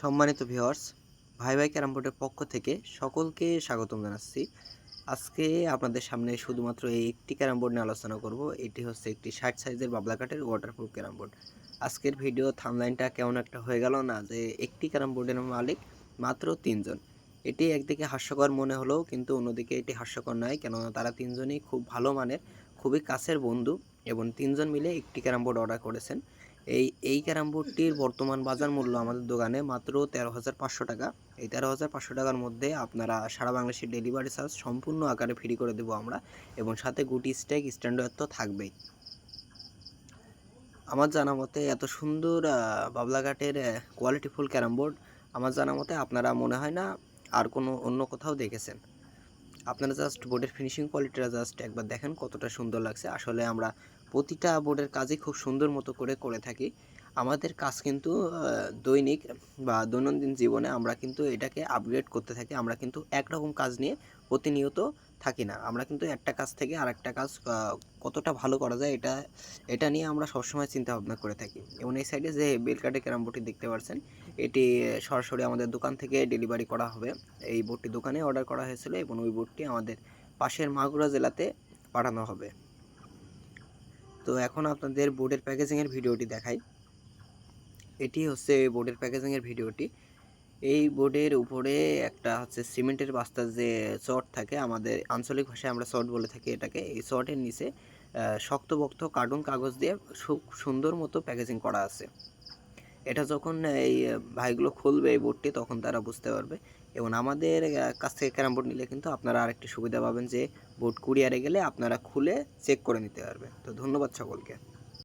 সম্মানিত ভিউয়ার্স ভাই ভাই ক্যারাম বোর্ডের পক্ষ থেকে সকলকে স্বাগতম জানাচ্ছি। আজকে আপনাদের সামনে শুধুমাত্র এই একটি ক্যারাম বোর্ড নিয়ে আলোচনা করব। এটি হচ্ছে একটি ষাট সাইজের বাবলা কাঠের ওয়াটারপ্রুফ ক্যারাম বোর্ড। আজকের ভিডিও থামলাইনটা কেমন একটা হয়ে গেল না যে একটি ক্যারাম বোর্ডের মালিক মাত্র তিনজন। এটি একদিকে হাস্যকর মনে হলেও কিন্তু অন্যদিকে এটি হাস্যকর নয়, কেননা তারা তিনজনই খুব ভালো মানের, খুবই কাছের বন্ধু এবং তিনজন মিলে একটি ক্যারাম বোর্ড অর্ডার করেছেন। এই এই ক্যারাম বোর্ডটির বর্তমান বাজার মূল্য আমাদের দোকানে মাত্র তেরো হাজার পাঁচশো টাকা। এই তেরো হাজার পাঁচশো টাকার মধ্যে আপনারা সারা বাংলাদেশের ডেলিভারি চার্জ সম্পূর্ণ আকারে ফ্রি করে দেবো আমরা এবং সাথে গুটি স্টেক স্ট্যান্ডার্ড তো থাকবেই। আমার জানা মতে এত সুন্দর বাবলাঘাটের কোয়ালিটিফুল ক্যারাম বোর্ড আমার জানা মতে আপনারা মনে হয় না আর কোনো অন্য কোথাও দেখেছেন। আপনারা জাস্ট বোর্ডের ফিনিশিং কোয়ালিটিটা জাস্ট একবার দেখেন কতটা সুন্দর লাগছে। আসলে আমরা প্রতিটা বোর্ডের কাজই খুব সুন্দর মতো করে করে থাকি। আমাদের কাজ কিন্তু দৈনিক বা দৈনন্দিন জীবনে আমরা কিন্তু এটাকে আপগ্রেড করতে থাকি। আমরা কিন্তু একরকম কাজ নিয়ে প্রতিনিয়ত থাকি না। আমরা কিন্তু একটা কাজ থেকে আর একটা কাজ কতটা ভালো করা যায় এটা এটা নিয়ে আমরা সবসময় চিন্তা ভাবনা করে থাকি। এবং এই সাইডে যে বেলকাটে ক্যারাম বোর্ডটি দেখতে পাচ্ছেন এটি সরাসরি আমাদের দোকান থেকে ডেলিভারি করা হবে। এই বোর্ডটি দোকানে অর্ডার করা হয়েছিল এবং ওই বোর্ডটি আমাদের পাশের মাগুরা জেলাতে পাঠানো হবে। তো এখন আপনাদের বোর্ডের প্যাকেজিংয়ের ভিডিওটি দেখাই। এটি হচ্ছে বোর্ডের প্যাকেজিংয়ের ভিডিওটি। এই বোর্ডের উপরে একটা হচ্ছে সিমেন্টের বাস্তার যে চট থাকে, আমাদের আঞ্চলিক ভাষায় আমরা চট বলে থাকি এটাকে। এই চটের নিচে শক্তবক্ত কার্টুন কাগজ দিয়ে সুন্দর মতো প্যাকেজিং করা আছে। এটা যখন এই ভাইগুলো খুলবে এই বোর্ডটি, তখন তারা বুঝতে পারবে। এবং আমাদের কাছ থেকে ক্যারাম বোর্ড নিলে কিন্তু আপনারা আরেকটি সুবিধা পাবেন যে, বোর্ড কুরিয়ারে গেলে আপনারা খুলে চেক করে নিতে পারবেন। তো ধন্যবাদ সকলকে।